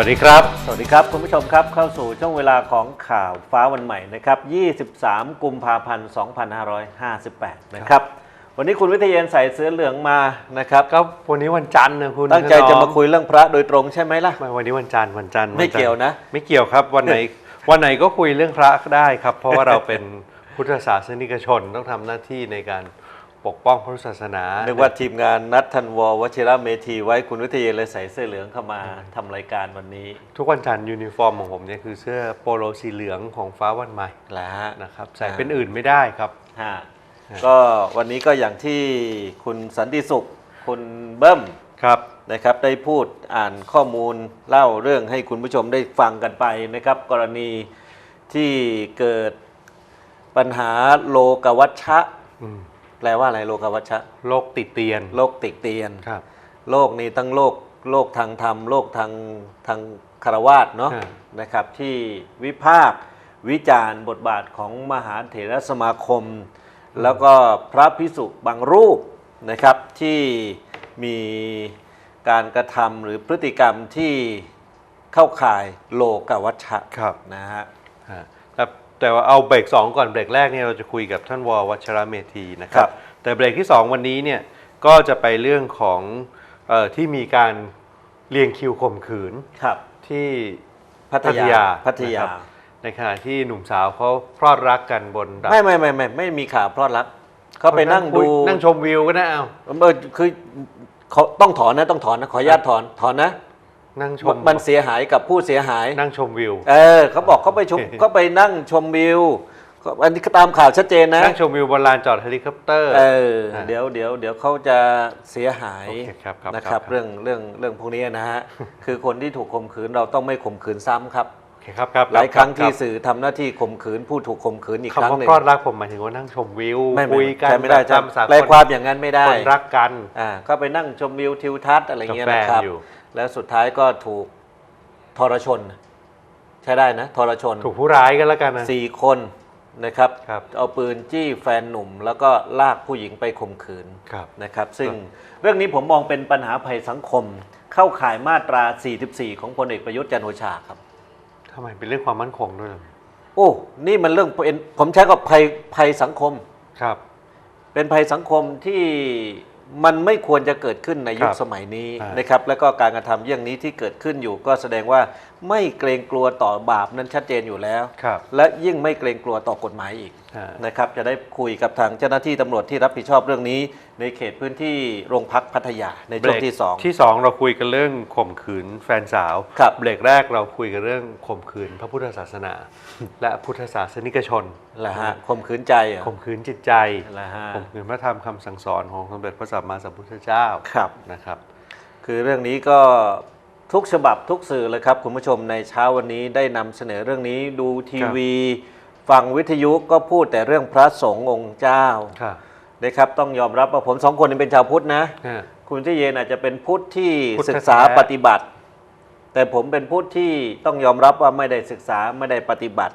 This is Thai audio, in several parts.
วัสดีครับ สวัสดีครับ คุณผู้ชมครับเข้าสู่ช่วงเวลาของข่าวฟ้าวันใหม่นะครับ 23 กุมภาพันธ์ 2558 นะครับ วันนี้คุณวิทยเยนใส่เสื้อเหลืองมานะครับ ก็วันนี้วันจันทร์นะคุณตั้งใจจะมาคุยเรื่องพระโดยตรงใช่ไหมล่ะไม่วันนี้วันจันทร์วันจันทร์ไม่จัทร์เกี่ยวนะ ไม่เกี่ยวครับวันไหนวันไหนก็คุยเรื่องพระได้ครับ เพราะว่าเราเป็นพุทธศาสนิกชนต้องทำหน้าที่ในการ ปกป้องพระพุทธศาสนานึกว่าทีมงานนัดทันววชิระเมธีไว้คุณวิทยเยนเลยใส่เสื้อเหลืองเข้ามาทำรายการวันนี้ ทุกวันจันทร์ยูนิฟอร์มของผมเนี่ยคือเสื้อโปโลสีเหลืองของฟ้าวันใหม่แหละฮะนะครับใส่เป็นอื่นไม่ได้ครับฮะก็วันนี้ก็อย่างที่คุณสันติสุข คุณเบิ้มครับนะครับได้พูดอ่านข้อมูลเล่าเรื่องให้คุณผู้ชมได้ฟังกันไปนะครับ กรณีที่เกิดปัญหาโลกวัชชะอืม แปลว่าอะไรโลกวัชชะโรคติดเตียนโลกติเตียนครับ โลกนี้ทั้งโลกโลกทางธรรมโลกทางทางคารวาสเนาะอ่านะครับ ที่วิพากษ์วิจารณ์บทบาทของมหาเถรสมาคม แล้วก็พระพิสุบางรูปนะครับที่มีการกระทำหรือพฤติกรรมที่เข้าข่ายโลกวัชชะ ครับ นะฮะฮะครับ แต่ว่าเอาเบรก2 ก่อนเบรกแรกเนี่ยเราจะคุยกับท่านววัชระเมธีนะคครัรับบแต่เบรกที่ 2 วันนี้เนี่ยก็จะไปเรื่องของเออที่มีการเรียงคิวข่มขืนครับที่พัทยาพัทยานะครับในขณะที่หนุ่มสาวเขาพรอดรักกันบนดาดไม่ไม่ไม่ไม่ไม่มีข่าวพลอดรักเขาไปนั่งคุดูยนั่งชมวิวก็ได้เอาเออคือเขาต้องถอนนะต้องถอนนะขออนุญาตถอนถอนนะ นั่งชมมันเสียหายกับผู้เสียหาย นั่งชมวิว เออเขาบอกเขาไปชมเขาไปนั่งชมวิวก็อันนี้ก็ตามข่าวชัดเจนนะนั่งชมวิวบนลานจอดเฮลิคอปเตอร์เอออ่าเดี๋ยวเดี๋ยวเดี๋ยวเขาจะเสียหายโอเคครับครับนะคครัรับบเรื่องเรื่องเรื่องพวกนี้นะฮะคือคนที่ถูกข่มขืนเราต้องไม่ข่มขืนซ้ำครับโอเคครับครับหลายครั้งที่บสื่อทำหน้าที่ข่มขืนผู้ถูกข่มขืนอีกครั้งคำว่าหนึ่งพรอดรักผมหมายถึงว่านั่งชมวิวไม่คุยกันใช่ไม่ได้แบบใช่ตามสากลแปลความอย่างนั้นไม่ได้คนรักกันอ่าก็ไปนั่งชมวิวทิวทัศน์อะไรเงี้ยกับแฟนนะครับอยู่ แล้วสุดท้ายก็ถูกทรชน ใช่ได้นะทรชนถูกผู้ร้ายกันแล้วกันนะ สี่คนนะครับครับ เอาปืนจี้แฟนหนุ่ม แล้วก็ลากผู้หญิงไปข่มขืน ครับ นะครับซึ่งเรื่องนี้ผมมองเป็นปัญหาภัยสังคม เข้าข่ายมาตรา 44 ของพลเอกประยุทธ์จันทร์โอชาครับ ทำไมเป็นเรื่องความมั่นคงด้วยเหรอโอ้ นี่มันเรื่องเป็นผมใช้กับภัยภัยสังคม ครับ เป็นภัยสังคมที่ มันไม่ควรจะเกิดขึ้นในยุคครับสมัยนี้อ่านนะครับแล้วก็การกระทำเยี่ยงนี้ที่เกิดขึ้นอยู่ก็แสดงว่าไม่เกรงกลัวต่อบาปนั้นชัดเจนอยู่แล้ว ครับและยิ่งไม่เกรงกลัวต่อกฎหมายอีกอ่านะครับ จะได้คุยกับทางเจ้าหน้าที่ตำรวจที่รับผิดชอบเรื่องนี้ ในเขตพื้นที่โรงพักพัทยาในช่วงที่สอง ที่สองเราคุยกันเรื่องข่มขืนแฟนสาวครับ เบรกแรกเราคุยกันเรื่องข่มขืนพระพุทธศาสนา และพุทธศาสนิกชนแหละฮะข่มขืนใจเหรอข่มขืนจิตใจแหละฮะข่มขืนพระธรรมคำสั่งสอนของสมเด็จพระสัมมาสัมพุทธเจ้าครับ นะครับ คือเรื่องนี้ก็ ทุกฉบับทุกสื่อเลยครับ คุณผู้ชมในเช้าวันนี้ได้นำเสนอเรื่องนี้ดูทีวี ฟังวิทยุก็พูดแต่เรื่องพระสงฆ์องค์เจ้าครับนะครับต้องยอมรับว่าผมสองคนนี้เป็นชาวพุทธนะฮะคุณที่เยนอาจจะเป็นพุทธที่พุทธศึกษาแท้ ปฏิบัติ แต่ผมเป็นพุทธที่ต้องยอมรับว่าไม่ได้ศึกษาไม่ได้ปฏิบัติ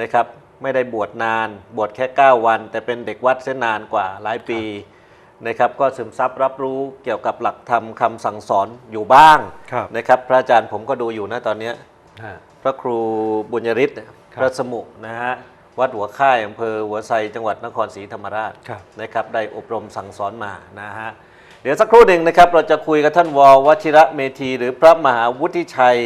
นะครับ ไม่ได้บวชนาน บวชแค่ 9 วัน แต่เป็นเด็กวัดเส้นนานกว่าหลายปี นะครับก็ซึมซับรับรู้เกี่ยวกับหลักธรรมคำสั่งสอนอยู่บ้างครับนะครับ พระอาจารย์ผมก็ดูอยู่นะตอนเนี้ยฮะ พระครูบุญยริศครับพระสมุนะฮะวัดหัวค่ายอำเภอหัวไซจังหวัดนครศรีธรรมราชครับ นะครับได้อบรมสั่งสอนมานะฮะเดี๋ยวสักครู่หนึ่งนะครับ เราจะคุยกับท่านววชิระเมธี หรือพระมหาวุฒิชัย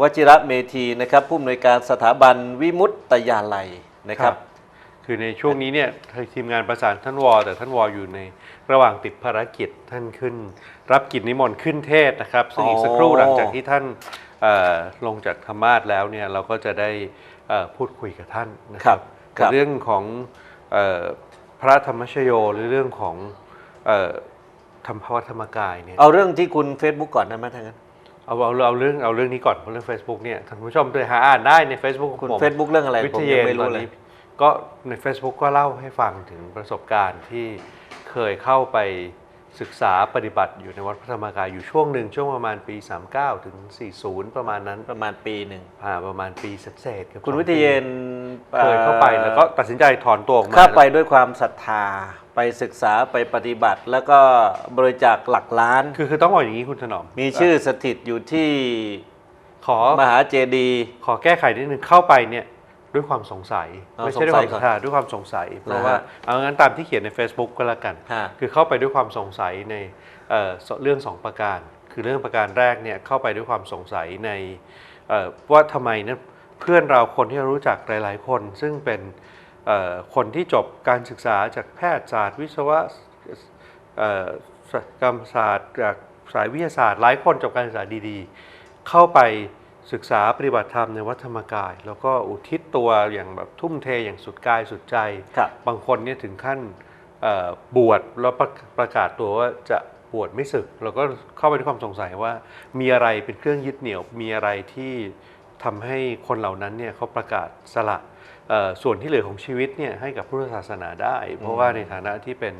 วชิระเมธีนะครับผู้อำนวยการสถาบันวิมุตตยาลัยนะครับ คือในช่วงนี้เนี่ยทีมงานประสานท่านวอแต่ท่านวออยู่ใน ระหว่างติดภารกิจท่านขึ้น รับกิจนิมนต์ขึ้นเทศนะครับ ซึ่งอีกสักครู่อ๋อหลังจากที่ท่านเอ่อลงจากธรรมาสแล้วเนี่ยเราก็จะได้เอ่อพูดคุยกับท่านนะคครัรับบครักับบเรื่องของเอ่อพระธรรมชโยหรือเรื่องของเอ่อธรรมภวธรรมกายเนี่ยเอาเรื่องที่คุณ Facebook ก่อนได้ไหมทั้างนั้นเอาเอาเอาเรื่องเอาเรื่องนี้ก่อนเพราะเรื่อง Facebook เนี่ยท่านผู้ชมไปหาอ่านได้ใน Facebook ของคุณผม Facebook เรื่องอะไรวิผมทยัยางไม่ตรู้อนเลยนี้ก็ใน Facebook ก็เล่าให้ฟังถึงประสบการณ์ที่ เคยเข้าไปศึกษาปฏิบัติอยู่ในวัดพระธรรมกายอยู่ช่วงหนึ่งช่วงประมาณปี 39 ถึง 40 ประมาณนั้นประมาณปีหนึ่งผ่าประมาณปีเศษๆรับคุณสองวิทยเยนปีเคยเข้าไปแล้วก็ตัดสินใจถอนตัวออกมาเข้าไปด้วยความศรัทธาไปศึกษาไปปฏิบัติ แล้วก็บริจาคหลักล้าน คือคือต้องบอกอย่างนี้คุณถนอม มีชื่อสถิตอยู่ที่เขาอมหาเจดีย์ขอแก้ไขนิดนึงเข้าไปเนี่ย ด้วยความสงสัยเอาไม่ใช่ด้วยความสงสัยก่อนศรัทธาด้วยความสงสัย เพราะนะฮะว่าเอางั้นตามที่เขียนใน Facebook ก็แล้วกันฮะคือเข้าไปด้วยความสงสัยในเอ่อเรื่องสองประการ คือเรื่องประการแรกเนี่ยเข้าไปด้วยความสงสัยในเอ่อว่าทำไมเนี่ยเพื่อนเราคนที่เรารู้จักหลาย ๆ คน ซึ่งเป็นเอ่อคนที่จบการศึกษาจากแพทยศาสตร์ วิศวะเอ่อกรรมศาสตร์จากสายวิทยาศาสตร์ หลายคนจบการศึกษาดี ๆ เข้าไป ศึกษาปฏิบัติธรรมในวัดธรรมกาย แล้วก็อุทิศตัวอย่างแบบทุ่มเทอย่างสุดกายสุดใจครับบางคนเนี่ยถึงขั้นเอ่อบวชแล้วประประกาศตัวว่าจะบวชไม่ศึก เราก็เข้าไปด้วยความสงสัยว่ามีอะไรเป็นเครื่องยึดเหนี่ยวมีอะไรที่ทำให้คนเหล่านั้นเนี่ยเขาประกาศสละเอ่อส่วนที่เหลือของชีวิตเนี่ยให้กับพุทธศาสนาได้ เพราะว่าในฐานะที่เป็น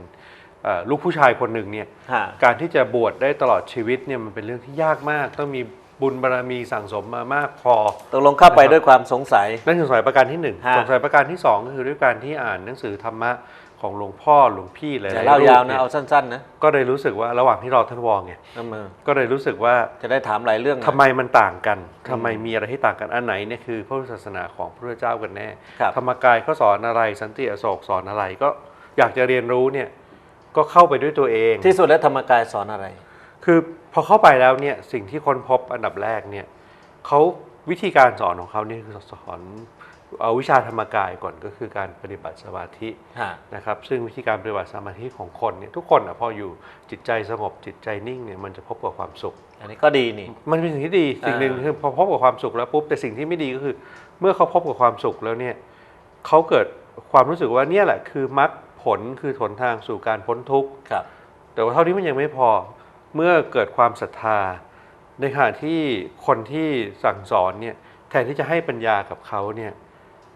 เอ่อลูกผู้ชายคนหนึ่งเนี่ยฮะการที่จะบวชได้ตลอดชีวิตเนี่ยมันเป็นเรื่องที่ยากมาก ต้องมี บุญบารมีสั่งสมมามากพอ ตกลงเข้าไปด้วยความสงสัย นั่นคือสงสัยประการที่หนึ่งฮะ สงสัยประการที่สองก็คือด้วยการที่อ่านหนังสือธรรมะของหลวงพ่อหลวงพี่หลายๆอย่าเล่ายาวรูปนะยเอาสั้นๆนะก็เลยรู้สึกว่าระหว่างที่รอท่านวองเนี่ยน้ำมือก็เลยรู้สึกว่าจะได้ถามหลายเรื่องนะ ทำไมมันต่างกันทำไมมีอะไรที่ต่างกันอันไหนเนี่ยคือพระพุทธศาสนาของพระเจ้ากันแน่ ครับ ธรรมกายเขาสอนอะไรสันติอโศกสอนอะไรก็อยากจะเรียนรู้เนี่ยก็เข้าไปด้วยตัวเอง ที่สุดแล้วธรรมกายสอนอะไร คือ พอเข้าไปแล้วเนี่ยสิ่งที่ค้นพบอันดับแรกเนี่ยเขาวิธีการสอนของเขาเนี่ยคือสอนเอาวิชาธรรมกายก่อนก็คือการปฏิบัติสมาธิฮะนะครับซึ่งวิธีการปฏิบัติสมาธิของคนเนี่ยทุกคนอะพออยู่จิตใจสงบจิตใจนิ่งเนี่ยมันจะพบกับความสุข อันนี้ก็ดีนี่มันเป็นสิ่งที่ดีสิ่งหนึ่งอ่าคือพอพบกับความสุขแล้วปุ๊บแต่สิ่งที่ไม่ดีก็คือ เมื่อเขาพบกับความสุขแล้วเนี่ยเขาเกิดความรู้สึกว่าเนี่ยแหละคือมรรคผลคือหนทางสู่การพ้นทุกข์ครับแต่ว่าเท่านี้มันยังไม่พอ เมื่อเกิดความศรัทธา ในขณะที่คนที่สั่งสอนเนี่ยแทนที่จะให้ปัญญากับเขาเนี่ย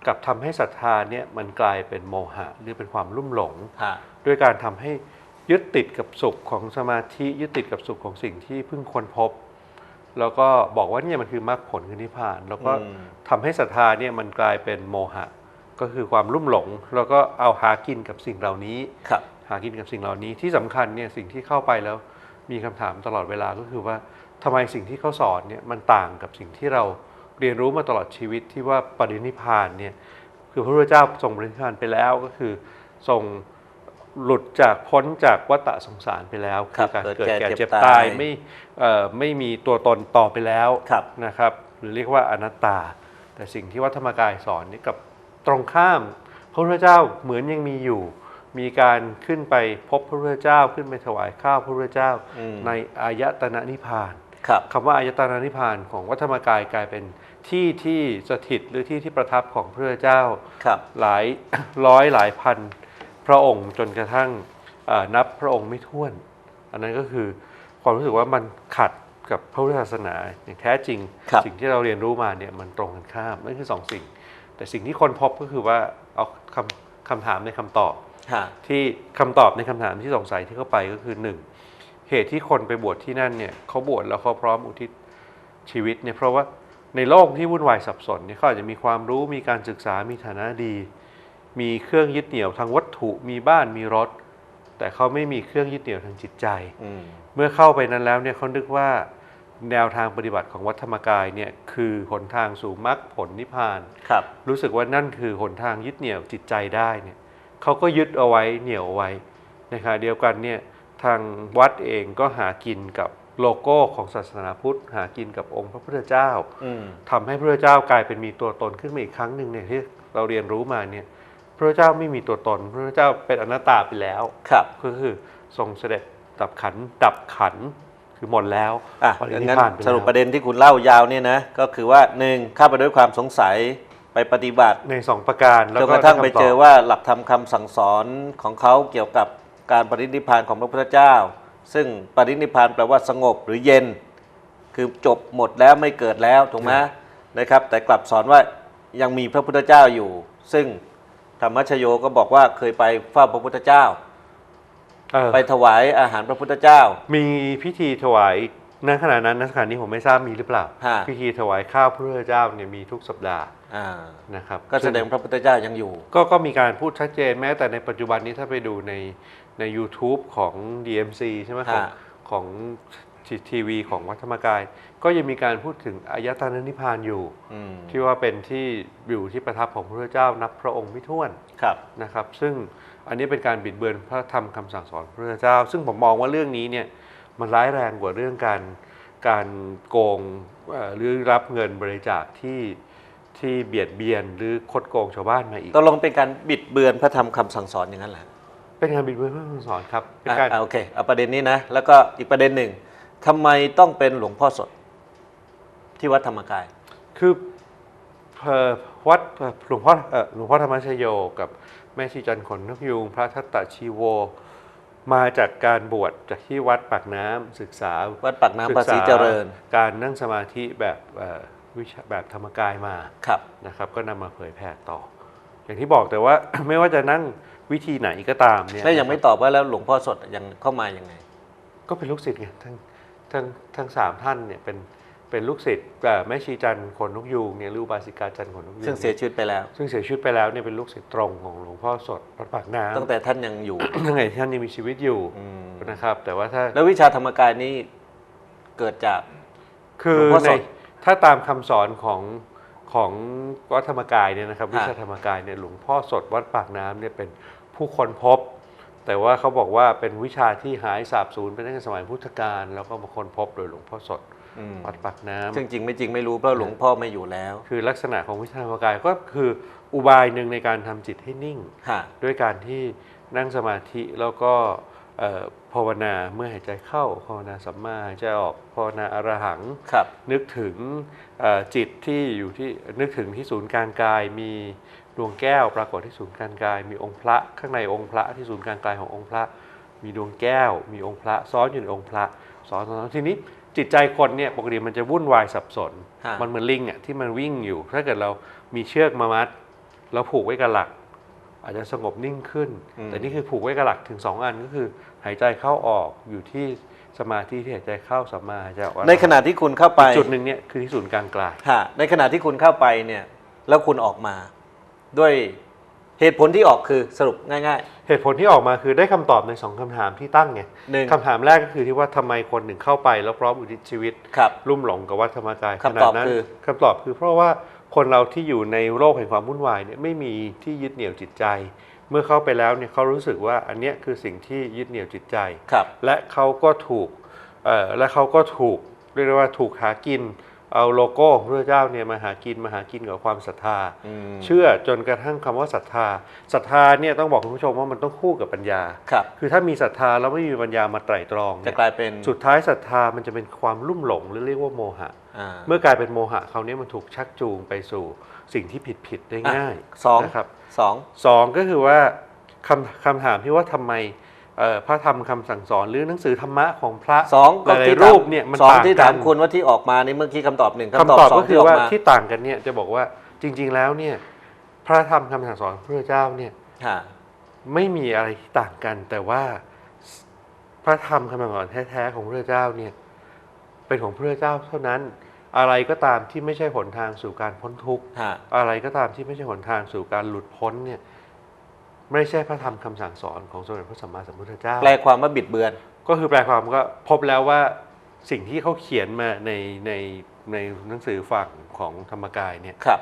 กลับทำให้ศรัทธาเนี่ยมันกลายเป็นโมหะหรือเป็นความลุ่มหลงฮะด้วยการทำให้ยึดติดกับสุขของสมาธิยึดติดกับสุขของสิ่งที่เพิ่งค้นพบ แล้วก็บอกว่าเนี่ยมันคือมรรคผลคือนิพพาน แล้วก็อืมทำให้ศรัทธาเนี่ยมันกลายเป็นโมหะ ก็คือความลุ่มหลง แล้วก็เอาหากินกับสิ่งเหล่านี้ครับหากินกับสิ่งเหล่านี้ที่สำคัญเนี่ยสิ่งที่เข้าไปแล้ว มีคำถามตลอดเวลาก็คือว่าทำไมสิ่งที่เขาสอนเนี่ยมันต่างกับสิ่งที่เราเรียนรู้มาตลอดชีวิตที่ว่าปรินิพพานเนี่ยคือพระพุทธเจ้าทรงปรินิพพานไปแล้วก็คือทรงหลุดจากพ้นจากวัฏสงสารไปแล้วครัคืบการเกิเกิดดแก่แก่เจ็บเจ็บตายตายไม่เอ่อไม่มีตัวตนต่อไปแล้วครับนะครับ หรือเรียกว่าอนัตตา แต่สิ่งที่วัดธรรมกายสอนนี่กับตรงข้ามพระพุทธเจ้าเหมือนยังมีอยู่ มีการขึ้นไปพบพระพุทธเจ้าขึ้นไปถวายข้าวพระพุทธเจ้า อืม ในอายตนะนิพพาน ครับ คำว่าอายตนะนิพพานของวัดธรรมกายกลายเป็นที่ที่สถิตหรือที่ที่ประทับของพระพุทธเจ้าครับ หลาย ร้อยหลายพัน พระองค์จนกระทั่งเอ่อนับพระองค์ไม่ถ้วน อันนั้นก็คือความรู้สึกว่ามันขัดกับพระพุทธศาสนาอย่างแท้จริง ครับ สิ่งที่เราเรียนรู้มาเนี่ยมันตรงกันข้ามนั่นคือสองสิ่ง แต่สิ่งที่คนพบก็คือว่าเอาคำคำถามในคำตอบฮะ ที่คำตอบในคำถามที่สงสัยที่เข้าไปก็คือหนึ่งเหตุที่คนไปบวชที่นั่นเนี่ยเขาบวชแล้วเขาพร้อมอุทิศชีวิตเนี่ยเพราะว่าในโลกที่วุ่นวายสับสนเนี่ยเขาอาจจะมีความรู้มีการศึกษามีฐานะดี มีเครื่องยึดเหนี่ยวทางวัตถุมีบ้านมีรถ แต่เขาไม่มีเครื่องยึดเหนี่ยวทางจิตใจอืมเมื่อเข้าไปนั้นแล้วเนี่ยเขานึกว่าแนวทางปฏิบัติของวัดธรรมกายเนี่ยคือหนทางสู่มรรคผลนิพพานครับรู้สึกว่านั่นคือหนทางยึดเหนี่ยวจิตใจได้เนี่ย เขาก็ยึดเอาไว้เหนี่ยวเอาไว้ในขณะเดียวกันเนี่ยทางวัดเองก็หากินกับโลโก้ของศาสนาพุทธ หากินกับองค์พระพุทธเจ้าอืมทำให้พระพุทธเจ้ากลายเป็นมีตัวตนขึ้นมาอีกครั้งหนึ่งเนี่ยที่เราเรียนรู้มาเนี่ยพระพุทธเจ้าไม่มีตัวตน พระพุทธเจ้าเป็นอนัตตาไปแล้วครับก็คือทรงเสด็จดับขันธ์ดับขันธ์คือหมดแล้วอะปรินิพงั้นพานไปแล้วสรุปประเด็นที่คุณเล่ายาวเนี่ยนะก็คือว่าหนึ่งเข้าไปด้วยความสงสัย ไปปฏิบัติในสองประการแล้วจนก็กระทั่งไปด้คำตบเจอว่าหลักธรรมคำสั่งสอนของเขาเกี่ยวกับการปรินิพพานของพระพุทธเจ้า ซึ่งปรินิพพานแปลว่าสงบหรือเย็น คือจบหมดแล้วไม่เกิดแล้วถูกไหมนะครับ แต่กลับสอนว่ายังมีพระพุทธเจ้าอยู่ ซึ่งธรรมชโยก็บอกว่าเคยไปเฝ้าพระพุทธเจ้าเออไปถวายอาหารพระพุทธเจ้า มีพิธีถวายณขณะนั้นณขณะนี้ผมไม่ทราบมีหรือเปล่าฮะพิธีถวายข้าวพระพุทธเจ้าเนี่ยมีทุกสัปดาห์ อ่านะครับก็แสดงพระพุทธเจ้ายังอยู่ ก็ก็มีการพูดชัดเจนแม้แต่ในปัจจุบันนี้ถ้าไปดูในใน YouTube ของ DMC ใช่ไหมของฮะของทีวีของวัดธรรมกาย ก็ยังมีการพูดถึงอายตนะนิพพานอยู่อืมที่ว่าเป็นที่อยู่ที่ประทับของพระพุทธเจ้านับพระองค์ไม่ถ้วนครับนะครับ ซึ่งอันนี้เป็นการบิดเบือนพระธรรมคำสั่งสอนพระพุทธเจ้า ซึ่งผมมองว่าเรื่องนี้เนี่ยมันร้ายแรงกว่าเรื่องการการโกงเอ่อหรือรับเงินบริจาคที่ ที่เบียดเบียนหรือคดโกงชาวบ้านมาอีก ตกลงเป็นการบิดเบือนพระธรรมคำสั่งสอนอย่างนั้นแหละเป็นการบิดเบือนพระธรรมคำสั่งสอนครับเป็นอะการอะโอเคเอาประเด็นนี้นะแล้วก็อีกประเด็นหนึ่งทำไมต้องเป็นหลวงพ่อสดที่วัดธรรมกาย คือเอ่อวัดเอ่อหลวงพ่อเอ่อหลวงพ่อธรรมชโยกับแม่ชีจันทร์ขนนกยูงพระทัตตชีโว มาจากการบวชจากที่วัดปากน้ำศึกษา วัดปากน้ำภาษีเจริญศึกษาการนั่งสมาธิแบบเอ่อ วิชาแบบธรรมกายมาครับนะครับ ก็นำมาเผยแผ่ต่อ อย่างที่บอกแต่ว่า ไม่ว่าจะนั่งวิธีไหนก็ตามเนี่ยแล้วยังไม่ตอบว่าแล้วหลวงพ่อสดยังเข้ามายังไง ก็เป็นลูกศิษย์ไงทั้งทั้งทั้งสามท่านเนี่ยเป็นเป็นลูกศิษย์เอ่อแม่ชีจันทร์ขนนกยูงเนี่ยหรืออุบาสิกาจันทร์ขนนกยูงซึ่งเสียชีวิตไปแล้ว ซึ่งเสียชีวิตไปแล้วเนี่ยเป็นลูกศิษย์ตรงของหลวงพ่อสดวัดปากน้ำตั้งแต่ท่านยังอยู่ตั้งแต่ท่านยังมีชีวิตอยู่อืมนะครับ แต่ว่าถ้าแล้ววิชาธรรมกายนี้เกิดจากคือหลวงพ่อในสด ถ้าตามคำสอนของของวัดธรรมกายเนี่ยนะครับฮะวิชาธรรมกายเนี่ยหลวงพ่อสดวัดปากน้ำเนี่ยเป็นผู้คนพบ แต่ว่าเขาบอกว่าเป็นวิชาที่หายสาบสูญไปตั้งแต่สมัยพุทธกาลแล้วก็มาค้นพบโดยหลวงพ่อสดอืมวัดปากน้ำซึ่งจริงไม่จริงไม่รู้เพราะหลวงพ่อไม่อยู่แล้ว คือลักษณะของวิชาธรรมกายก็คืออุบายหนึ่งในการทำจิตให้นิ่งฮะด้วยการที่นั่งสมาธิแล้วก็เอ่อ ภาวนาเมื่อหายใจเข้าภาวนาสัมมาหายใจออกภาวนาอรหังครับนึกถึงเอ่อจิตที่อยู่ที่นึกถึงที่ศูนย์กลางกายมีดวงแก้วปรากฏที่ศูนย์กลางกาย มีองค์พระข้างในองค์พระที่ศูนย์กลางกายขององค์พระ มีดวงแก้ว มีองค์พระซ้อนอยู่ในองค์พระซ้อนซ้อนทีนี้จิตใจคนเนี่ยปกติมันจะวุ่นวายสับสนฮะมันเหมือนลิงอะที่มันวิ่งอยู่ ถ้าเกิดเรามีเชือกมามัดแล้วผูกไว้กับหลัก อาจจะสงบนิ่งขึ้น แต่นี่คือผูกไว้กับหลักถึงสองอันก็คือ หายใจเข้าออกอยู่ที่สมาธิที่หายใจเข้าสัมมาหายใจออกในขณะที่คุณเข้าไปจุดหนึ่งเนี่ยคือที่ศูนย์กลางกลายฮะในขณะที่คุณเข้าไปเนี่ยแล้วคุณออกมา ด้วยเหตุผลที่ออกคือสรุปง่ายเหตุผลที่ออกมาคือได้คำตอบในสองคำถามที่ตั้งไงๆหนึ่งคำถามแรกก็คือที่ว่าทำไมคนหนึ่งเข้าไป แล้วพร้อมอุทิศชีวิตครับลุ่มหลงกับวัดธรรมกายคำตอบขนาดนั้นคือคำตอบคือเพราะว่า คนเราที่อยู่ในโลกแห่งความวุ่นวายเนี่ยไม่มีที่ยึดเหนี่ยวจิตใจ เมื่อเข้าไปแล้วเนี่ยเขารู้สึกว่าอันเนี้ยคือสิ่งที่ยึดเหนี่ยวจิตใจ ครับและเขาก็ถูกเอ่อและเขาก็ถูกเรียกได้ว่าถูกหากิน เอาโลโก้ของพระเจ้าเนี่ยมาหากินมาหากินกับความศรัทธาอืมเชื่อจนกระทั่งคำว่าศรัทธาศรัทธาเนี่ยต้องบอกคุณผู้ชมว่ามันต้องคู่กับปัญญา ครับ คือถ้ามีศรัทธาแล้วไม่มีปัญญามาไตร่ตรองจะเนี่ยกลายเป็น สุดท้ายศรัทธามันจะเป็นความลุ่มหลงหรือเรียกว่าโมหะอ่า เมื่อกลายเป็นโมหะคราวนี้มันถูกชักจูงไปสู่สิ่งที่ผิดผิดๆได้ง่ายสองนะครับสองสองก็คือว่าคำคำถามที่ว่าทำไมเอ่อพระธรรมคำสั่งสอนหรือหนังสือธรรมะของพระสองหก็ลายที่ๆรูปเนี่ยมันสองต่างที่กัถานมคุณว่าที่ออกมานี่เมื่อกี้คำตอบหนึ่งคำตอบสงก็คือที่ว่ามาที่ต่างกันเนี่ยจะบอกว่าจริง ๆแล้วเนี่ยพระธรรมคำสั่งสอนของพระเจ้าเนี่ยฮะไม่มีอะไรที่ต่างกัน แต่ว่าพระธรรมคำสั่งสอนแท้ๆของพระเจ้าเนี่ย เป็นของพระเจ้าเท่านั้น อะไรก็ตามที่ไม่ใช่หนทางสู่การพ้นทุกข์ฮะอะไรก็ตามที่ไม่ใช่หนทางสู่การหลุดพ้นเนี่ยไม่ใช่พระธรรมคำสั่งสอนของสมเด็จพระสัมมาสัมพุทธเจ้า แปลความว่าบิดเบือน ก็คือแปลความก็พบแล้วว่าสิ่งที่เขาเขียนมาในในในหนังสือฝั่งของธรรมกายเนี่ยครับ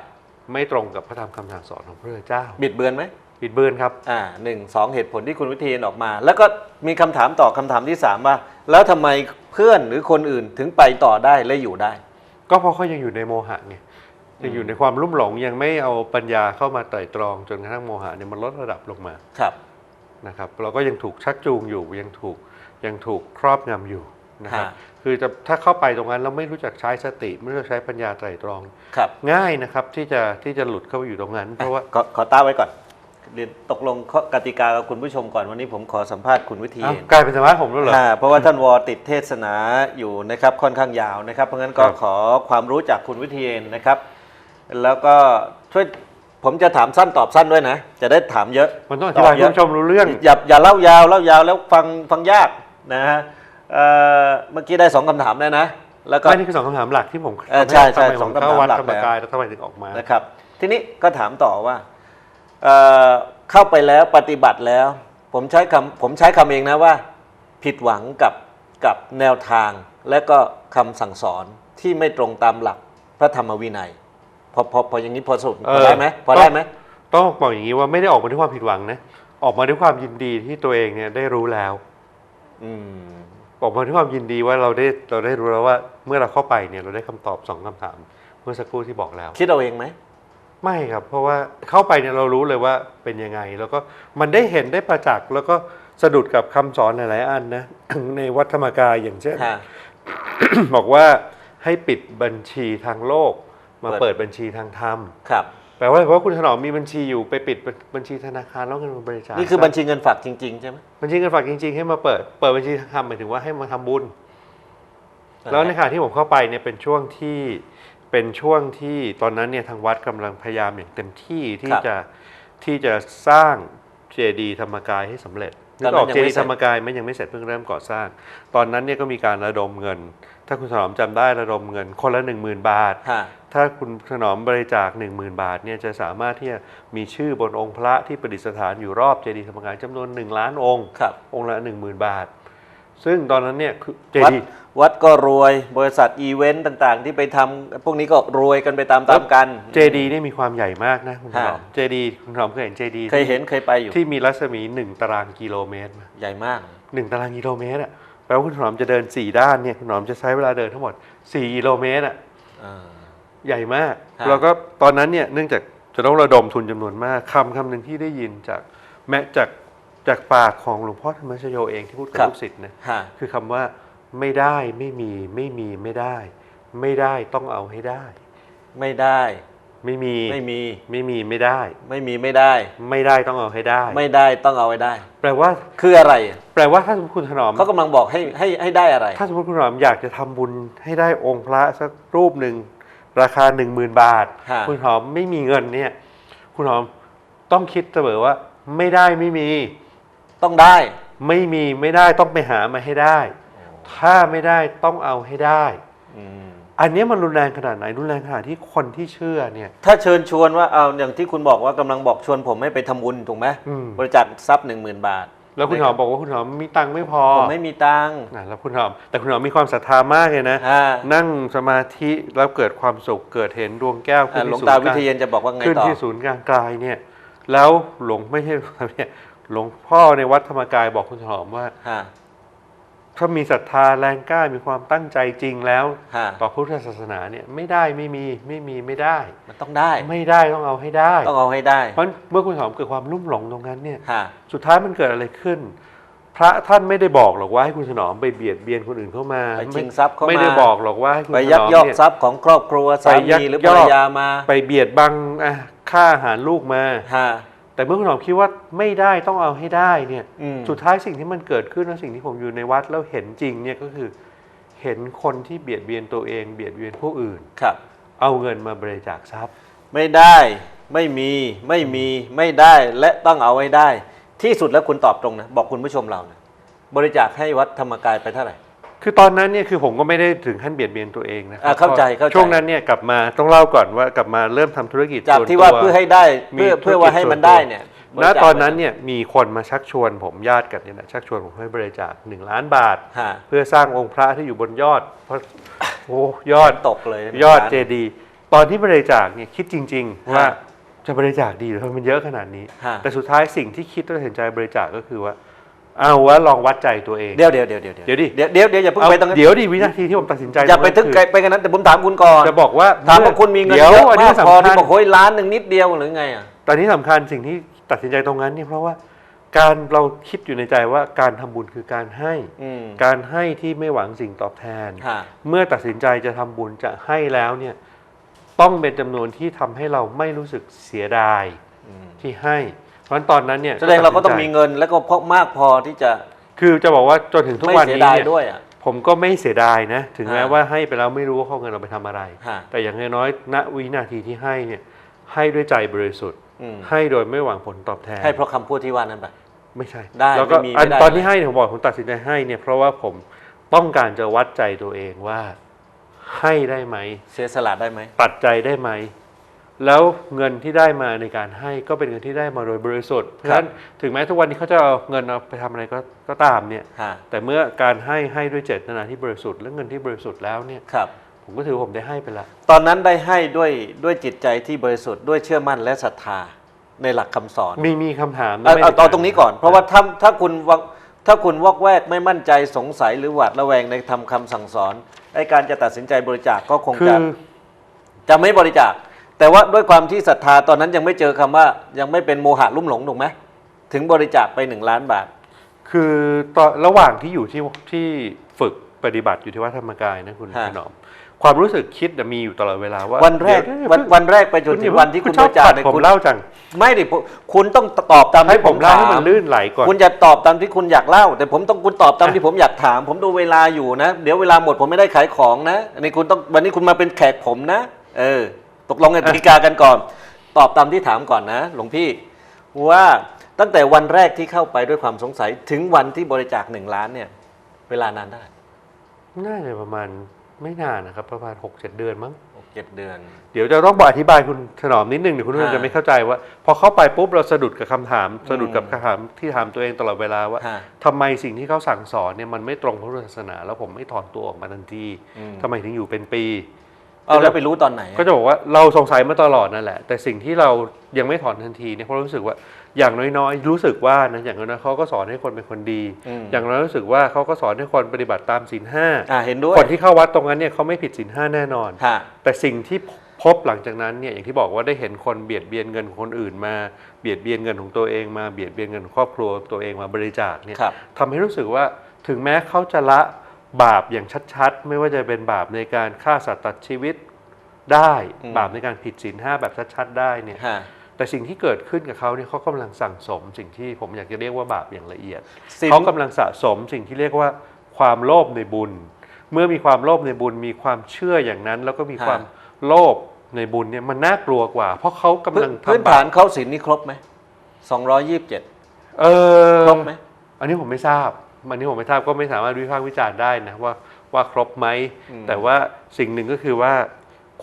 ไม่ตรงกับพระธรรมคำสั่งสอนของพระพุทธเจ้า บิดเบือนไหมบิดเบือนครับ อ่าหนึ่งสองเหตุผลที่คุณวิเทียนออกมา แล้วก็มีคำถามต่อคำถามที่สามว่า แล้วทำไมเพื่อนหรือคนอื่นถึงไปต่อได้และอยู่ได้ ก็เพราะเขายังอยู่ในโมหะไงยังอยู่ในความลุ่มหลงยังไม่เอาปัญญาเข้ามาไตร่ตรองจนกระทั่งโมหะเนี่ยมันลดระดับลงมาครับนะครับ เราก็ยังถูกชักจูงอยู่ยังถูกยังถูกครอบงำอยู่นะครับฮะคือจะถ้าเข้าไปตรงนั้นเราไม่รู้จักใช้สติ ไม่รู้จักใช้ปัญญาไตร่ตรอง ครับ ง่ายนะครับที่จะที่จะหลุดเข้าไปอยู่ตรงนั้น เพราะว่าขอขอต้าไว้ก่อน เรียนตกลงข้อกติกากับคุณผู้ชมก่อนวันนี้ผมขอสัมภาษณ์คุณวิเทียอ้าวนกลายเป็นสมาร์ทผมแล้วเหรออ่าเพราะว่าท่านวอติดเทศนาอยู่นะครับค่อนข้างยาวนะครับ เพราะงั้นก็ครับขอความรู้จากคุณวิเทียนนะครับ แล้วก็ช่วยผมจะถามสั้นตอบสั้นด้วยนะ จะได้ถามเยอะมันต้องอธิบายให้คุณผู้ชมรู้เรื่อง อย่าอย่าเล่ายาวเล่ายาวแล้วฟังฟังยากนะฮะเอ่อเมื่อกี้ได้สองคำถามแล้วนะ แล้วก็ไม่นี่คือสองคำถามหลักที่ผมเออใช่ใช่ทำไมสผองมคำถามเข้าวัดหลักธรรมกายแล้วทำไมถึงออกมานะครับ ทีนี้ก็ถามต่อว่า เอ่อเข้าไปแล้วปฏิบัติแล้ว ผมใช้คำผมใช้คำเองนะว่า ผิดหวังกับกับแนวทางและก็คำสั่งสอนที่ไม่ตรงตามหลักพระธรรมวินัย พอพอพออย่างนี้พอสรุปพอได้ไหมพอได้ไหมต้องบอกอย่างนี้ว่าไม่ได้ออกมาด้วยความผิดหวังนะออกมาด้วยความยินดีที่ตัวเองเนี่ยได้รู้แล้วอืมออกมาด้วยความยินดีว่าเราได้เราได้รู้แล้วว่า เมื่อเราเข้าไปเนี่ยเราได้คำตอบสองคำถาม เมื่อสักครู่ที่บอกแล้ว คิดเอาเองไหม ไม่ครับ เพราะว่าเข้าไปเนี่ยเรารู้เลยว่าเป็นยังไง แล้วก็มันได้เห็นได้ประจักษ์แล้วก็สะดุดกับคำสอนหลาย ๆ อันนะ ในวัดธรรมกายอย่างเช่นฮะบอกว่าให้ปิดบัญชีทางโลก มาเปิเปิดดบัญชีทางธรรมครับแปลว่าเพราะคุณถนอมมีบัญชีอยู่ไปปิดบัญชีธนาคารแล้วเงินมาบริจาคนี่คือบัญชีเงินฝากจริง ๆ ใช่ไหมบัญชีเงินฝากจริง ๆ ให้มาเปิดเปิดบัญชีทางธรรมหมายถึงว่าให้มาทำบุญ แล้วในขณะที่ผมเข้าไปเนี่ยเป็นช่วงที่ เป็นช่วงที่ตอนนั้นเนี่ยทางวัดกำลังพยายามอย่างเต็มที่ที่ครับจะที่จะสร้างเจดีย์ธรรมกายให้สำเร็จตอนนั้นนึกออกยังเจไม่ดีย์เสร็จธรรมกายมันยังไม่เสร็จเพิ่งเริ่มก่อสร้าง ตอนนั้นเนี่ยก็มีการระดมเงิน ถ้าคุณถนอมจำได้ระดมเงิน คนละ 1 0,000 บาทฮะถ้าคุณถนอมบริจาค 10,000 บาทเนี่ยจะสามารถที่จะมีชื่อบนองค์พระที่ประดิษฐานอยู่รอบเจดีย์ธรรมกายจำนวน 1 ล้านองค์ครับองค์ละ 10,000 บาท ซึ่งตอนนั้นเนี่ยคือเจวัดดีย์วัดก็รวยบริษัทอีเวนต์ต่างๆ ที่ไปทำพวกนี้ก็รวยกันไปตามๆกัน เจดีนี่มีความใหญ่มากนะคุณถนอมฮะ เจดีคุณถนอมเคยเห็นเจดีเคยเห็นเคยไปอยู่ที่มีรัศมีหนึ่งตารางกิโลเมตรไหม ใหญ่มาก หนึ่งตารางกิโลเมตรอะแปลว่าคุณถนอมจะเดิน4ด้านเนี่ยคุณถนอมจะใช้เวลาเดินทั้งหมด4กิโลเมตรอะอ่าใหญ่มากฮะแล้วก็ตอนนั้นเนี่ยเนื่องจากจะต้องระดมทุนจำนวนมากคำคำหนึ่งที่ได้ยินจากแม้จาก จากปากของหลวงพ่อธรรมชโยเองที่พูดกับ ลูกศิษย์นะฮะคือคำว่าไม่ได้ไม่มีไม่มีไม่ได้ ไม่ได้ต้องเอาให้ได้ ไม่ได้ ไม่มีไม่มี ไม่มีไม่ได้ ไม่มีไม่ได้ ไม่ได้ต้องเอาให้ได้ ไม่ได้ต้องเอาไว้ได้ แปลว่า คืออะไรอะแปลว่าถ้าสมมติคุณถนอม เขากำลังบอกให้ให้ให้ได้อะไร ถ้าสมมติคุณถนอมอยากจะทำบุญให้ได้องค์พระสักรูปหนึ่งราคาหนึ่งหมื่นบาท ฮะ คุณถนอมไม่มีเงินเนี่ย คุณถนอมต้องคิดเสมอว่า ไม่ได้ไม่มี ต้องได้ ไม่มีไม่ได้ต้องไปหามาให้ได้ ถ้าไม่ได้ต้องเอาให้ได้อืมอันเนี้ยมันรุนแรงขนาดไหนรุนแรงขนาดที่คนที่เชื่อเนี่ย ถ้าเชิญชวนว่าเอาอย่างที่คุณบอกว่ากำลังบอกชวนผมให้ไปทำบุญถูกไหมอืมบริจาคทรัพย์หนึ่งหมื่นบาท แล้วคุณถนอมบอกว่าคุณถนอมมีตังค์ไม่พอผมไม่มีตังค์อะแล้วคุณถนอม แต่คุณถนอมมีความศรัทธามากเลยนะอ่านั่งสมาธิแล้วเกิดความสุขเกิดเห็นดวงแก้วขึ้อ่านหลวที่งศูนตาย์กวิลางทยานจะบอกว่าไงขึ้นต่อที่ศูนย์กลางกายเนี่ย แล้วหลวงไม่ใช่เนี่ย หลวงพ่อในวัดธรรมกายบอกคุณถนอมว่า ฮะถ้ามีศรัทธาแรงกล้ามีความตั้งใจจริงแล้ว ฮะต่อพุทธศาสนาเนี่ยไม่ได้ไม่มีไม่มีไม่ได้ มันต้องได้ ไม่ได้ต้องเอาให้ได้ ต้องเอาให้ได้เพราะเมื่อคุณถนอมเกิดความลุ่มหลงตรงนั้นเนี่ย ฮะสุดท้ายมันเกิดอะไรขึ้น พระท่านไม่ได้บอกหรอกว่าให้คุณถนอมไปเบียดเบียนคนอื่นเข้ามาไปชิงทรัพย์เข้ามาไม่ได้บอกหรอกว่าให้คุณไปถยันกอมยอกเนี่ยทรัพย์ของครอบครัวสาไปยักมีหรือยภอกรรยามาไปเบียดบังอะค่าอาหารลูกมา ฮะ แต่เมื่อคุณถนอมคิดว่าไม่ได้ต้องเอาให้ได้เนี่ยอืม สุดท้ายสิ่งที่มันเกิดขึ้นและสิ่งที่ผมอยู่ในวัดแล้วเห็นจริงเนี่ยก็คือ เห็นคนที่เบียดเบียนตัวเอง เบียดเบียนผู้อื่น ครับ เอาเงินมาบริจาคทรัพย์ไม่ได้ไม่มีไม่มีไม่ได้และต้องเอาไว้ได้ ที่สุดแล้วคุณตอบตรงนะ บอกคุณผู้ชมเรานะบริจาคให้วัดธรรมกายไปเท่าไหร่ คือตอนนั้นเนี่ยคือผมก็ไม่ได้ถึงขั้นเบียดเบียนตัวเองนะครัอะเข้าใจเข้าใจ ช่วงนั้นเนี่ยกลับมาต้องเล่าก่อนว่ากลับมาเริ่มทำธุรกิจจากส่นที่ว่าตัวเพื่อให้ได้มีเพื่อธุรกิจเพื่อว่าให้มันส่วนตัวได้เนี่ยบริณจาคตอนนั้นเนี่ยมีคนมาชักชวนผมญาติกันเนี่ยนะชักชวนผมให้บริจาคหนึ่งล้านบาท ฮะเพื่อสร้างองค์พระที่อยู่บนยอดเพราะโอ้ยอดตกเลยยอดเจดีย์ตอนที่บริจาคเนี่ยคิดจริง ๆ ว่าจะบริจาคดีหรือทำไมมันเยอะขนาดนี้ ฮะ แต่สุดท้ายสิ่งที่คิดตัดสินใจบริจาคก็คือว่า เอาว่าลองวัดใจตัวเอง เดี๋ยวเดี๋ยวเดี๋ยวเดี๋ยวเดี๋ยวดิเดี๋ยวเดี๋ยวเดี๋ยวอย่าเพิ่งเอาไปตรงนั้นเดี๋ยวดิวินาทีที่ผมตัดสินใจอย่าไปตรถึงนั้นไกลคือไปกันนั้นแต่ผมถามคุณก่อนจะบอกว่าถามว่าคุณมีเงินเดี๋ยวเยอะอันนี้มากพอสำคัที่ญบอกโอ้ยล้านหนึ่งนิดเดียวหรือไงอะตอนนี้สำคัญสิ่งที่ตัดสินใจตรงนั้นเนี่ยเพราะว่าการเราคิดอยู่ในใจว่าการทำบุญคือการให้อืมการให้ที่ไม่หวังสิ่งตอบแทนฮะเมื่อตัดสินใจจะทำบุญจะให้แล้วเนี่ยต้องเป็นจำนวนที่ทำให้เราไม่รู้สึกเสียดายอืมที่ให้ เพราะฉะนั้นตอนนั้นเนี่ยแสดงเราก็ต้องดสินใจมีเงินแล้วก็พอมากพอที่จะคือจะบอกว่าจนถึงทุกไม่วันเสียนี้ดายเนี่ย ด้วยอะ ผมก็ไม่เสียดายนะ ถึงแม้ฮะว่าให้ไปแล้วไม่รู้ว่าเขาเอาเงินเราไปทำอะไร ฮะ แต่อย่างน้อยๆณวินาทีที่ให้เนี่ยให้ด้วยใจบริสุทธิ์ อืมให้โดยไม่หวังผลตอบแทนให้เพราะคำพูดที่ว่านั้นไป ไม่ใช่ได้แล้วก็ไม่มีอันไม่ได้ ตอนที่ให้เนี่ยผมบอกผมตัดสินใจให้เนี่ยเพราะว่าผมต้องการจะวัดใจตัวเองว่าให้ได้ไหม เสียสละได้ไหม ตัดใจได้ไหม แล้วเงินที่ได้มาในการให้ก็เป็นเงินที่ได้มาโดยบริสุทธิ์เพราะฉะนั้นถึงแม้ทุกวันนี้เขาจะเอาเงินเอาไปทำอะไรก็ก็ตามเนี่ยฮะแต่เมื่อการให้ให้ด้วยเจตนาที่บริสุทธิ์และเงินที่บริสุทธิ์แล้วเนี่ยครับ ผมก็ถือว่าผมได้ให้ไปละตอนนั้นได้ให้ด้วยด้วยจิตใจที่บริสุทธิ์ด้วยเชื่อมั่นและศรัทธาในหลักคำสอนมีมีคำถามเอาไม่เอาได้เอาตรงนี้ก่อน เพราะว่าถ้าถ้าคุณวักถ้าคุณวอกแวกไม่มั่นใจสงสัยหรือหวาดระแวงในทำคำสั่งสอนไอ้การจะตัดสินใจบริจาคก็คงคืจะอจะไม่บริจาค แต่ว่าด้วยความที่ศรัทธาตอนนั้นยังไม่เจอคำว่ายังไม่เป็นโมหะลุ่มหลงถูกไหมถึงบริจาคไปหนึ่งล้านบาท คือตอนระหว่างที่อยู่ที่ที่ฝึกปฏิบัติอยู่ที่วัดธรรมกายนะคุณฮะถนอม ความรู้สึกคิดน่ะมีอยู่ตลอดเวลาว่าวันแรกเดี๋ยวันวันแรกไปจนถึงวันที่คุณชบอบริจาคตัดเนี่ยผมคุณเล่าจังไม่ดิผมคุณต้องตอบตามให้ที่ผผมมเล่าให้ถามมันลื่นไหลก่อน คุณจะตอบตามที่คุณอยากเล่า แต่ผมต้องคุณตอบตามที่ผมอยากถาม ผมดูเวลาอยู่นะ เดี๋ยวเวลาหมดผมไม่ได้ขายของนะอันนี้คุณต้องวันนี้คุณมาเป็นแขกผมนะ เออ ตกลงกติกากันก่อน ตอบตามที่ถามก่อนนะ หลวงพี่ว่าตั้งแต่วันแรกที่เข้าไปด้วยความสงสัยถึงวันที่บริจาคหนึ่งล้านเนี่ย เวลานานได้น่าจะประมาณไม่นานนะครับ ประมาณ6 7เดือนมั้งหกเจ็ดเดือน เดี๋ยวจะต้องบอกอธิบายคุณถนอมนิดนึงเดี๋ยวคุณผู้ชมฮะจะไม่เข้าใจว่า พอเข้าไปปุ๊บเราสะดุดกับคำถาม สะดุดกับคำถามที่ถามตัวเองตลอดเวลาว่าฮะทำไมสิ่งที่เขาสั่งสอนเนี่ยมันไม่ตรงพระพุทธศาสนา แล้วผมไม่ถอนตัวออกมาทันทีอืมทำไมถึงอยู่เป็นปี เอาแล้วไปรู้ตอนไหนอะก็จะบอกว่าเราสงสัยมาตลอดนั่นแหละ แต่สิ่งที่เรายังไม่ถอนทันทีเนี่ยเพราะรู้สึกว่าอย่างน้อยๆ รู้สึกว่านะอย่างน้อยๆเขาก็สอนให้คนเป็นคนดีมอย่างน้อยรู้สึกว่าเขาก็สอนให้คนปฏิบัติตามศีลห้าอ่าเห็นด้วยคนที่เข้าวัดตรงนั้นเนี่ยเขาไม่ผิดศีลห้าแน่นอนฮะแต่สิ่งที่พบหลังจากนั้นเนี่ยอย่างที่บอกว่าได้เห็นคนเบียดเบียนเงินของคนอื่นมาเบียดเบียนเงินของตัวเองมาเบียดเบียนเงินของครอบครัวตัวเองมาบริจาคเนี่ยครับทำให้รู้สึกว่าถึงแม้เขาจะละ บาปอย่างชัดๆ ไม่ว่าจะเป็นบาปในการฆ่าสัตว์ตัดชีวิตได้อืม บาปในการผิดศีลห้าแบบชัดๆ ได้เนี่ย ฮะแต่สิ่งที่เกิดขึ้นกับเขาเนี่ยเขากำลังสั่งสม สิ่งที่ผมอยากจะเรียกว่าบาปอย่างละเอียด ศีลเขากำลังสะสมสิ่งที่เรียกว่าความโลภในบุญ เมื่อมีความโลภในบุญมีความเชื่ออย่างนั้น แล้วก็มีความโลภในบุญเนี่ยมันน่ากลัวกว่า เพราะเขากำพื้ลันงพื้นทำบาฐานปเขาศีลนี่ครบไหมสองร้อยยี่สิบเจ็ดเออครบไหมอันนี้ผมไม่ทราบ อันนี้ผมไม่ทราบก็ไม่สามารถวิพากษ์วิจารณ์ได้นะว่าว่าครบไหม แต่ว่าสิ่งหนึ่งก็คือว่า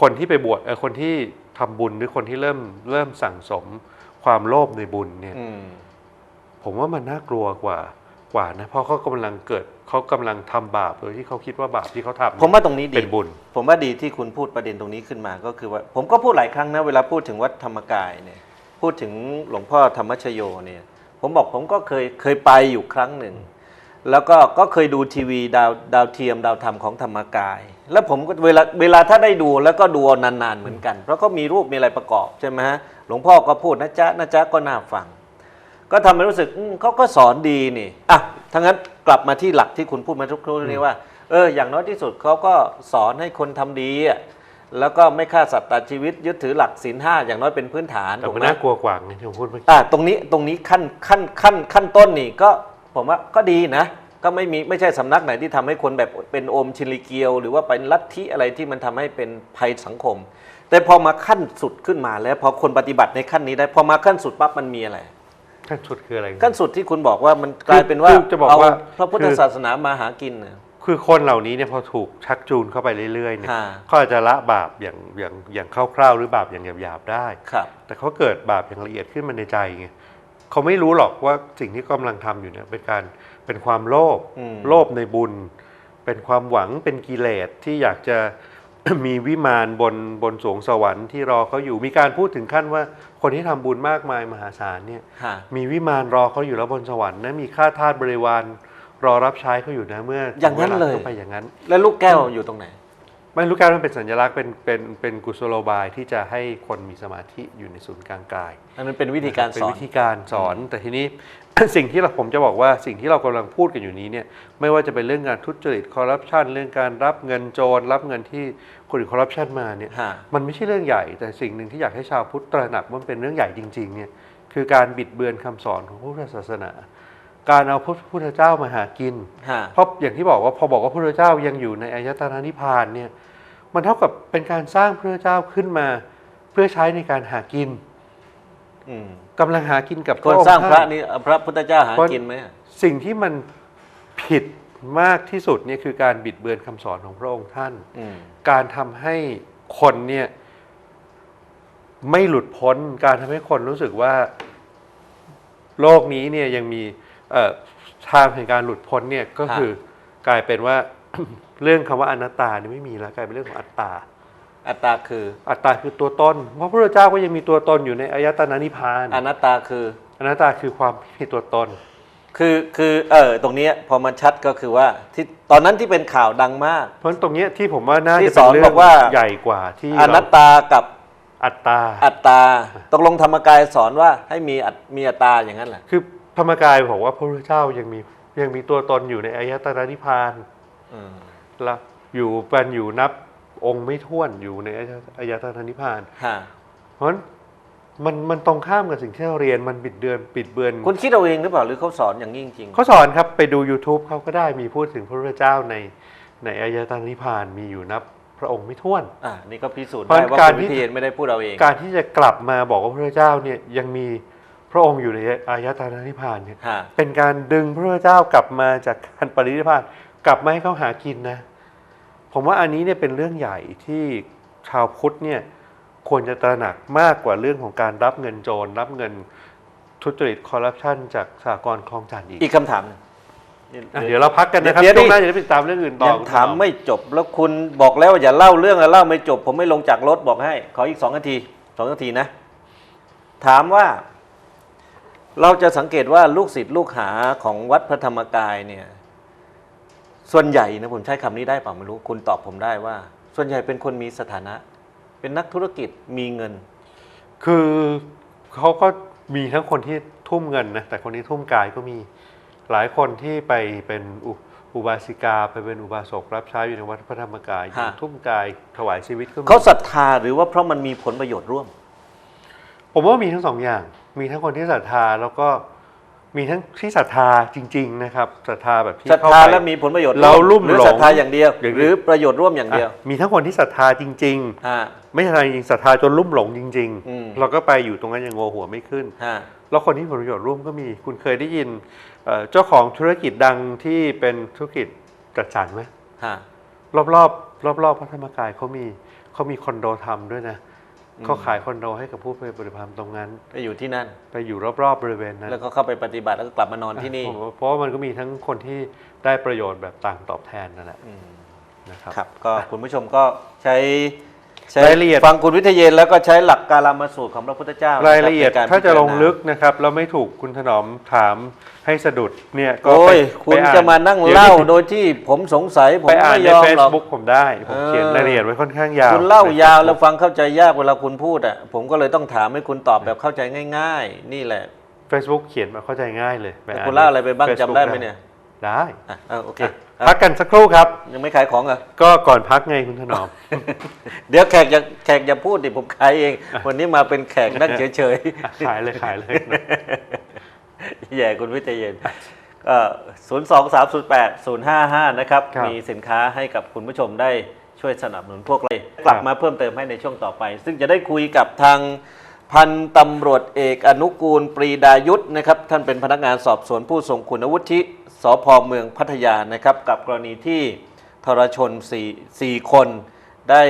คนที่ไปบวชเออคนที่ทำบุญหรือคนที่เริ่มเริ่มสั่งสมความโลภในบุญเนี่ยอืมผมว่ามันน่ากลัวกว่ากว่านะเพราะเขากำลังเกิดเขากำลังทำบาปโดยที่เขาคิดว่าบาปที่เขาทำเนี่ยผมว่าตรงนี้ดีเป็นบุญ ผมว่าดีที่คุณพูดประเด็นตรงนี้ขึ้นมาก็คือว่า ผมก็พูดหลายครั้งนะเวลาพูดถึงวัดธรรมกายเนี่ย พูดถึงหลวงพ่อธรรมชโยเนี่ย ผมบอกผมก็เคยเคยไปอยู่ครั้งหนึ่ง แล้วก็ก็เคยดูทีวีดาวดาวเทียมดาวธรรมของธรรมกาย แล้วผมก็เวลาเวลาถ้าได้ดูแล้วก็ดูนานๆเหมือนกัน เพราะเขามีรูปมีอะไรประกอบใช่ไหมฮะหลวงพ่อก็พูดนะจ๊ะนะจ๊ะก็น่าฟัง ก็ทำให้รู้สึกอืมเขาก็สอนดีนี่อะทั้างนั้นกลับมาที่หลักที่คุณพูดมาทุกครู่นี้ว่าเอออย่างน้อยที่สุดเขาก็สอนให้คนทำดีอะแล้วก็ไม่ฆ่าสัตว์ตัดชีวิตยึดถือหลักศีลห้าอย่างน้อยเป็นพื้นฐานแต่ถูกมันไหม น่ากลัวกว่าไงที่ผมพูดเมื่อกี้ อ่าตรงนี้ตรงนี้ขั้นขั้นขั้นขั้นต้นนี่ก็ ผมว่าก็ดีนะ ก็ไม่มีไม่ใช่สำนักไหนที่ทำให้คนแบบเป็นโอมชิลิเกียว หรือว่าเป็นลัทธิอะไรที่มันทำให้เป็นภัยสังคม แต่พอมาขั้นสุดขึ้นมาแล้วพอคนปฏิบัติในขั้นนี้ได้พอมาขั้นสุดปั๊บมันมีอะไรขั้นสุดคืออะไรขั้นสุดที่คุณบอกว่ามันกลายเป็นว่าคือจะบอกว่าเพระพุทธคือศาสนามาหากินน่ะคือคนเหล่านี้เนี่ยพอถูกชักจูนเข้าไปเรื่อยๆเนี่ยฮะเขาอาจจะละบาปอย่างอย่างอย่างคร่าวๆหรือบาปอย่างหยาบๆได้ครับแต่เขาเกิดบาปอย่างละเอียดขึ้นมาในใจไง เขาไม่รู้หรอกว่าสิ่งที่กำลังทำอยู่เนี่ยเป็นการเป็นความโลภอืมโลภในบุญ เป็นความหวังเป็นกิเลสที่อยากจะมีวิมานบนบนสวงสวรรค์ที่รอเขาอยู่มีการพูดถึงขั้นว่า คนที่ทำบุญมากมายมหาศาลเนี่ยฮะมีวิมานรอเขาอยู่แล้วบนสวรรค์นะมีข้าทาสบริวารรอรับใช้เขาอยู่นะเมื่อออย่างนั้นเลยไปอย่างนั้น แล้วลูกแก้วอยู่ตรงไหน ไม่รู้การมันเป็นสัญลักษณ์เป็นเป็นเป็นกุศโลบายที่จะให้คนมีสมาธิอยู่ในศูนย์กลางกายอันนั้นเป็นวิธีการเป็นสอนวิธีการสอน แต่ทีนี้สิ่งที่เราผมจะบอกว่าสิ่งที่เรากำลังพูดกันอยู่นี้เนี่ยไม่ว่าจะเป็นเรื่องการทุจริตคอร์รัปชันเรื่องการรับเงินโจรรับเงินที่คนอื่นคอร์รัปชันมาเนี่ยฮะมันไม่ใช่เรื่องใหญ่ แต่สิ่งหนึ่งที่อยากให้ชาวพุทธตระหนักว่ามันเป็นเรื่องใหญ่จริงๆเนี่ยคือการบิดเบือนคำสอนของพระพุทธศาสนา การเอาพระพุทธเจ้ามาหากิน ฮะ เพราะอย่างที่บอกว่าพอบอกว่าพระพุทธเจ้ายังอยู่ในอายตนะนิพพานเนี่ยมันเท่ากับเป็นการสร้างพระพุทธเจ้าขึ้นมา เพื่อใช้ในการหากินอืมกำลังหากินกับคนพะองค์สร้างพระท่น นี่พระพุทธเจ้าหากินไหมสิ่งที่มันผิดมากที่สุดเนี่ยคือการบิดเบือนคำสอนของพระองค์ท่าน อืม การทำให้คนเนี่ยไม่หลุดพ้น การทำให้คนรู้สึกว่า โลกนี้เนี่ยยังมีเอ่อ ทางแห่งการหลุดพ้นเนี่ยก็ฮะคือกลายเป็นว่า เรื่องคำว่าอนัตตาเนี่ยไม่มีแล้วกลายเป็นเรื่องของอัตตา อัตตาคืออัตตาคือตัวตนเพราะพระพุทธเจ้าก็ยังมีตัวตนอยู่ในอายตนะนิพพานอนัตตาคืออนัตตาคือความไม่มีตัวตน คือคือเออตรงเนี้ยพอมันชัดก็คือว่าที่ตอนนั้นที่เป็นข่าวดังมาก เพราะฉะนั้นตรงเนี้ยที่ผมว่าน่าที่จะเป็นสอนเรื่บอองกว่าใหญ่กว่าที่อนัตตากับอัตตา อัตตาตกลงธรรมกายสอนว่าให้มีอัตมีอัตตาอย่างนั้นแหละคือ ธรรมกายบอกว่าพระพุทธเจ้ายังมียังมีตัวตนอยู่ในอายตนะนิพพานอืม แล้วอยู่เป็นอยู่นับองค์ไม่ท้วนอยู่ในอายตนะนิพพาน ฮะเพราะฉะนั้นมันมันตรงข้ามกับสิ่งที่เราเรียนมันบิดเบือนบิดเบือนคุณคิดเอาเองหรือเปล่าหรือเขาสอนอย่างนี้จริงเขาสอนครับไปดู YouTube เขาก็ได้มีพูดถึงพระพุทธเจ้าในในอายตนะนิพพานมีอยู่นับพระองค์ไม่ท้วนๆอ่านี่ก็พิสูจน์เพราะได้ว่าการคุณที่ วิเทียนไม่ได้พูดเอาเอง การที่จะกลับมาบอกว่าพระพุทธเจ้าเนี่ยยังมี พระองค์อยู่ในอายตนะนิพพานเนี่ยฮะ เป็นการดึงพระพุทธเจ้ากลับมาจากการปรินิพพานกลับมาให้เขาหากินนะ ผมว่าอันนี้เนี่ยเป็นเรื่องใหญ่ที่ชาวพุทธเนี่ยควรจะตระหนักมากกว่าเรื่องของการรับเงินโจรรับเงินทุจริตคอร์รัปชันจากสากลคลองจันทร์อีกอีกคำถามหนึ่ง อะเดี๋ยวเราพักกันนะครับเดี๋ยว ช่วงหน้าเดี๋ยวจะได้ไปติดตามเรื่องอื่นต่อยังคุณถามหอไม่จบแล้วคุณบอกแล้วว่าอย่าเล่าเรื่องอะเล่าไม่จบ ผมไม่ลงจากรถบอกให้ ขออีกสองนาทีสองนาทีนะ ถามว่า เราจะสังเกตว่าลูกศิษย์ลูกหาของวัดพระธรรมกายเนี่ย ส่วนใหญ่นะผมใช้คำนี้ได้เปล่าไม่รู้ คุณตอบผมได้ว่า ส่วนใหญ่เป็นคนมีสถานะ เป็นนักธุรกิจมีเงิน คือเขาก็มีทั้งคนที่ทุ่มเงินนะแต่คนที่ทุ่มกายก็มีหลายคนที่ไปเป็นอุอุบาสิกาไปเป็นอุบาสกรับใช้อยู่ในวัดพระธรรมกายอยู่ฮะ ทุ่มกายถวายชีวิตก็มีเขาศรัทธาหรือว่าเพราะมันมีผลประโยชน์ร่วม ผมว่ามีทั้งสองอย่าง มีทั้งคนที่ศรัทธาแล้วก็มีทั้งที่ศรัทธาจริง ๆ นะครับศรัทธาแบบที่ศรัทเข้าธาไป และมีผลประโยชน์เราลุ่มหรือหลงศรัทธาอย่างเดียว อย่างเดียวหรือประโยชน์ร่วมอย่างเดียวอะมีทั้งคนที่ศรัทธาจริง อ่า ๆ ไม่ใช่ศรัทธาจริงๆศรัทธาจนลุ่มหลงจริง อืม ๆ เราก็ไปอยู่ตรงนั้นยังงอหัวไม่ขึ้น ฮะ แล้วคนที่ผลประโยชน์ร่วมก็มี คุณเคยได้ยินเอ่อเจ้าของธุรกิจดังที่เป็นธุรกิจจัดสรรไหมฮะ รอบรอบรอบรอบๆพระธรรมกายเขามีเขามีคอนโดทำด้วยนะอืม เขาขายคอนโดให้กับผู้ไปปฏิบัติธรรมตรงนั้น ไปอยู่ที่นั่น ไปอยู่รอบๆบริเวณนั้นแล้วก็เข้าไปปฏิบัติแล้วก็กลับมานอนที่นี่ผมว่าเพราะว่ามันก็มีทั้งคนที่ได้ประโยชน์แบบต่างตอบแทนนั่นแหละอืมนะครับครับ ก็คุณผู้ชมก็ใช้ ใช้รายละเอียด ฟังคุณวิทยเยนแล้วก็ใช้หลักการามาสูตรของพระพุทธเจ้ารายละเอียดในกรถ้าจะลงพิารณาลึกนะครับแล้วไม่ถูกคุณถนอมถามให้สะดุดเนี่ยก็โอ้ไปยคุณไปอ่จะมานั่งดี๋ยวเล่านี้โดยที่ผมสงสัยผมไปอ่านไม่ใน ยอมเฟหรอกซบุ๊กผมได้ ผมเขียนเออรายละเอียดไว้ค่อนข้างยาวคุณเล่าในยาว Facebook แล้วฟังเข้าใจยากเวลาคุณพูดอะผมก็เลยต้องถามให้คุณตอบแบบเข้าใจง่าย ๆ นี่แหละ Facebook เขียนมาเข้าใจง่ายเลยไปแต่อ่านคุณเล่าอะไรไปบ้างใน Facebook จำได้ไหมเนี่ย ได้ อะเออโอเค อะ พักกันสักครู่ครับ ยังไม่ขายของเหรอก็ก่อนพักไงคุณถนอม เดี๋ยวแขกอย่าแขกอย่าพูดดิผมขายเอง วันนี้มาเป็นแขกนั่งเฉยขายเลยขายเลยๆแย่คุณวิทยเยนศูนย์สองสามศูนย์แปดศูนย์ห้าห้านะครับครับ มีสินค้าให้กับคุณผู้ชมได้ช่วยสนับสนุนพวกเรากลับมาเพิ่มเติมให้ในช่วงต่อไป ซึ่งจะได้คุยกับทางพันตำรวจเอกอนุกูลปรีดายุทธนะครับ ท่านเป็นพนักงานสอบสวนผู้ทรงคุณวุฒิ สพเมืองพัทยานะครับ กับกรณีที่ทรชนสี่สี่คนได้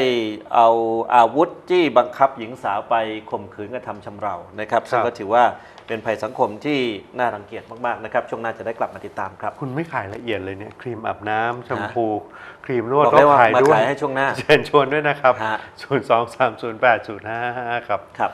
เอาอาวุธจี้บังคับหญิงสาวไปข่มขืนกระทำชำเรานะครับซึ่งครับก็ถือว่าเป็นภัยสังคมที่น่ารังเกียจมาก ๆ นะครับ ช่วงหน้าจะได้กลับมาติดตามครับ คุณไม่ขายละเอียดเลยเนี่ยครีมอาบน้ำแชมพู ครีมนวดบอกต้ได้องว่าขายมาด้วยขายให้ช่วงหน้า เชิญชวนด้วยนะครับฮะ0 2 3 0 8 0 5 5 ครับครับ